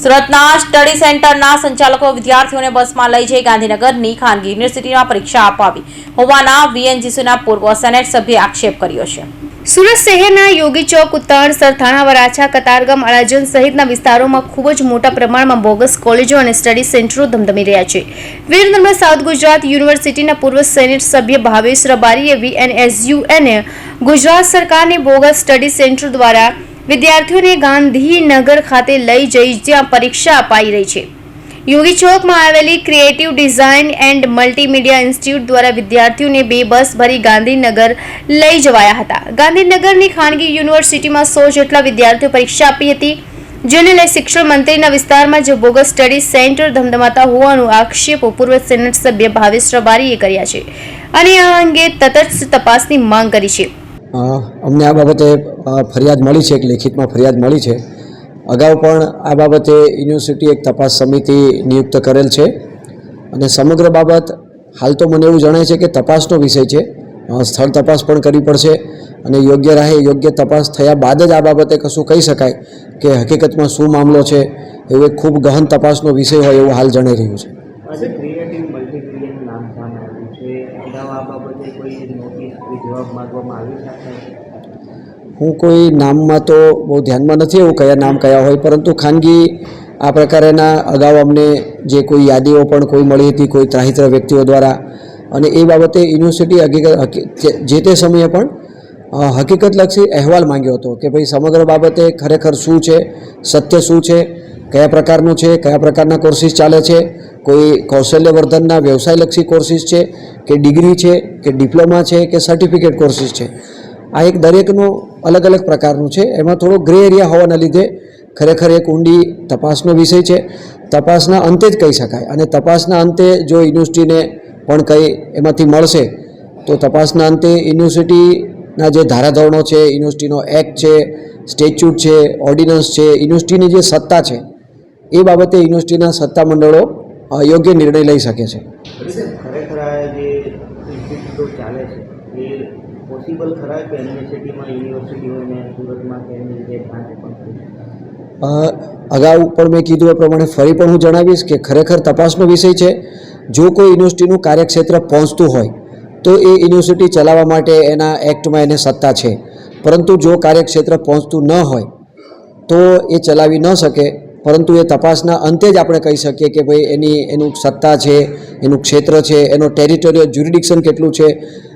સુરતના સ્ટડી સેન્ટરના સંચાલકો વિદ્યાર્થીઓને બસમાં લઈ જઈ ગાંધીનગરની ખાનગી યુનિવર્સિટીમાં પરીક્ષા અપાવી. હોવાના વીએનજીસીના પૂર્વ સેનેટ સભ્યે આક્ષેપ કર્યો છે. સુરત શહેરના યોગી ચોક ઉત્તર સરથાણા વરાછા કતારગામ અડાજણ સહિતના વિસ્તારોમાં ખૂબ જ મોટા પ્રમાણમાં બોગસ કોલેજો અને સ્ટડી સેન્ટરો ધમધમી રહ્યા છે. વીર સાઉથ ગુજરાત યુનિવર્સિટીના પૂર્વ સેનેટ સભ્ય ભાવેશ રબારીએ વીએનએસયુએને ગુજરાત સરકારની બોગસ સ્ટડી સેન્ટર દ્વારા વિદ્યાર્થીઓને ગાંધીનગર ખાતે લઈ જઈ જ્યાં પરીક્ષા અપાઈ રહી છે. યોગી ચોકમાં આવેલી creative design and multimedia institute દ્વારા વિદ્યાર્થીઓને બે બસ ભરી ગાંધીનગર લઈ જવાયા હતા. ગાંધીનગરની ખાનગી યુનિવર્સિટીમાં સો જેટલા વિદ્યાર્થીઓ પરીક્ષા આપી હતી, જેને લઈ શિક્ષણ મંત્રીના વિસ્તારમાં જે બોગસ સ્ટડી સેન્ટર ધમધમાતા હોવાનો આક્ષેપો પૂર્વ સેનેટ સભ્ય ભાવેશ રબારીએ કર્યા છે. અને આ અંગે તટસ્થ તપાસની માંગ કરી છે. અમને આ બાબતે ફરિયાદ મળી છે, એક લેખિતમાં ફરિયાદ મળી છે. અગાઉ પણ આ બાબતે યુનિવર્સિટી એક તપાસ સમિતિ નિયુક્ત કરેલ છે. અને સમગ્ર બાબત, હાલ તો મને એવું જણાય છે કે તપાસનો વિષય છે. સ્થળ તપાસ પણ કરવી પડશે અને યોગ્ય રાહે યોગ્ય તપાસ થયા બાદ જ આ બાબતે કશું કહી શકાય કે હકીકતમાં શું મામલો છે, એવું એક ખૂબ ગહન તપાસનો વિષય હોય એવું હાલ જણાઈ રહ્યું છે આજે ક્રિએટિવ મલ્ટીક્રિએટ નામ સામે આવ્યું છે અગાઉ આ બાબતે કોઈ નોટિસ કોઈ જવાબ માંગવામાં આવી છે હું કોઈ નામમાં તો બહુ ધ્યાનમાં નથી એવું કયા નામ કયા હોય, પરંતુ ખાનગી આ પ્રકારેના અગાઉ અમને જે કોઈ યાદીઓ પણ કોઈ મળી હતી, કોઈ ત્રાહિત્ર વ્યક્તિઓ દ્વારા, અને એ બાબતે યુનિવર્સિટી હકીકત, હકી- જે- તે સમયે પણ હકીકતલક્ષી અહેવાલ માંગ્યો હતો કે ભાઈ સમગ્ર બાબતે ખરેખર શું છે, સત્ય શું છે, કયા પ્રકારનું છે, કયા પ્રકારના કોર્સિસ ચાલે છે કોઈ કૌશલ્યવર્ધનના વ્યવસાયલક્ષી કોર્સિસ છે કે ડિગ્રી છે કે ડિપ્લોમા છે કે સર્ટિફિકેટ કોર્સિસ છે? આ એક દરેકનું અલગ અલગ પ્રકારનું છે. એમાં થોડો ગ્રે એરિયા હોવાના લીધે ખરેખર એક ઊંડી તપાસનો વિષય છે. તપાસના અંતે જ કહી શકાય. અને તપાસના અંતે જો યુનિવર્સિટીને પણ કંઈ એમાંથી મળશે, તો તપાસના અંતે યુનિવર્સિટીના જે ધારાધોરણો છે, યુનિવર્સિટીનો એક્ટ છે, સ્ટેચ્યુટ છે, ઓર્ડિનન્સ છે, યુનિવર્સિટીની જે સત્તા છે, એ બાબતે યુનિવર્સિટીના સત્તા મંડળો યોગ્ય નિર્ણય લઈ શકે છે. અગાઉ પણ મેં કીધું એ પ્રમાણે ફરી પણ હું જણાવીશ કે ખરેખર તપાસનો વિષય છે. જો કોઈ યુનિવર્સિટીનું કાર્યક્ષેત્ર પહોંચતું હોય તો એ યુનિવર્સિટી ચલાવવા માટે એના એક્ટમાં એને સત્તા છે. પરંતુ જો કાર્યક્ષેત્ર પહોંચતું ન હોય તો એ ચલાવી ન શકે. પરંતુ એ તપાસના અંતે જ આપણે કહી શકીએ કે ભાઈ એની, એનું સત્તા છે, એનું ક્ષેત્ર છે, એનો ટેરિટોરિયલ જ્યુરિડિક્શન કેટલું છે,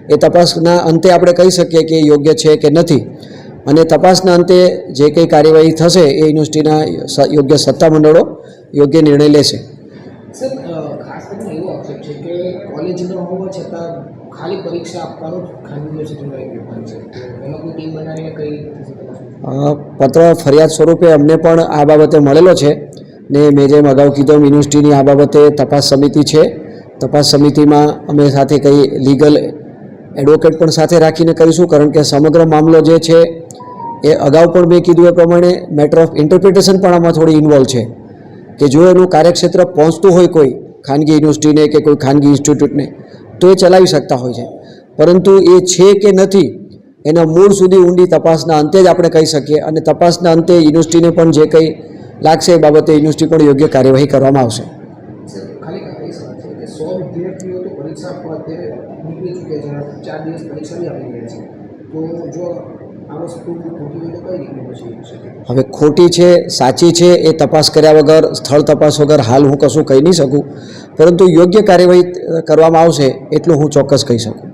એ તપાસના અંતે આપણે કહી શકીએ કે યોગ્ય છે કે નથી. અને તપાસના અંતે જે કંઈ કાર્યવાહી થશે એ યુનિવર્સિટીના યોગ્ય સત્તા મંડળો યોગ્ય નિર્ણય લેશે. આક્ષેપ છે કે કોલેજ ન હોવા છતાં ખાલી પરીક્ષા આપવાનું ખાનગી યુનિવર્સિટીનો એક વિભાગ છે. એનો કોઈ ટીમ બનાવીને કઈ પત્ર ફરિયાદ સ્વરૂપે અમને પણ આ બાબતે મળેલો છે ને મેં જેમ અગાઉ કીધું યુનિવર્સિટીની આ બાબતે તપાસ સમિતિ છે. તપાસ સમિતિમાં અમે સાથે કંઈ લીગલ એડવોકેટ પણ સાથે રાખીને કરીશું, કારણ કે સમગ્ર મામલો જે છે એ અગાઉ પણ મેં કીધું એ પ્રમાણે મેટર ઓફ ઇન્ટરપ્રિટેશન પણ આમાં થોડી ઇન્વોલ્વ છે. કે જો એનું કાર્યક્ષેત્ર પહોંચતું હોય કોઈ ખાનગી યુનિવર્સિટીને કે કોઈ ખાનગી ઇન્સ્ટિટ્યૂટને, તો એ ચલાવી શકતા હોય છે. પરંતુ એ છે કે નથી, એના મૂળ સુધી ઊંડી તપાસના અંતે જ આપણે કહી શકીએ અને તપાસના અંતે યુનિવર્સિટીને પણ જે કંઈ લાગશે એ બાબતે યુનિવર્સિટી પણ યોગ્ય કાર્યવાહી કરવામાં આવશે. તો જો હવે ખોટી છે, સાચી છે, એ તપાસ કર્યા વગર, સ્થળ તપાસ વગર હાલ હું કશું કહી નહીં શકું. પરંતુ યોગ્ય કાર્યવાહી કરવામાં આવશે, એટલું હું ચોક્કસ કહી શકું.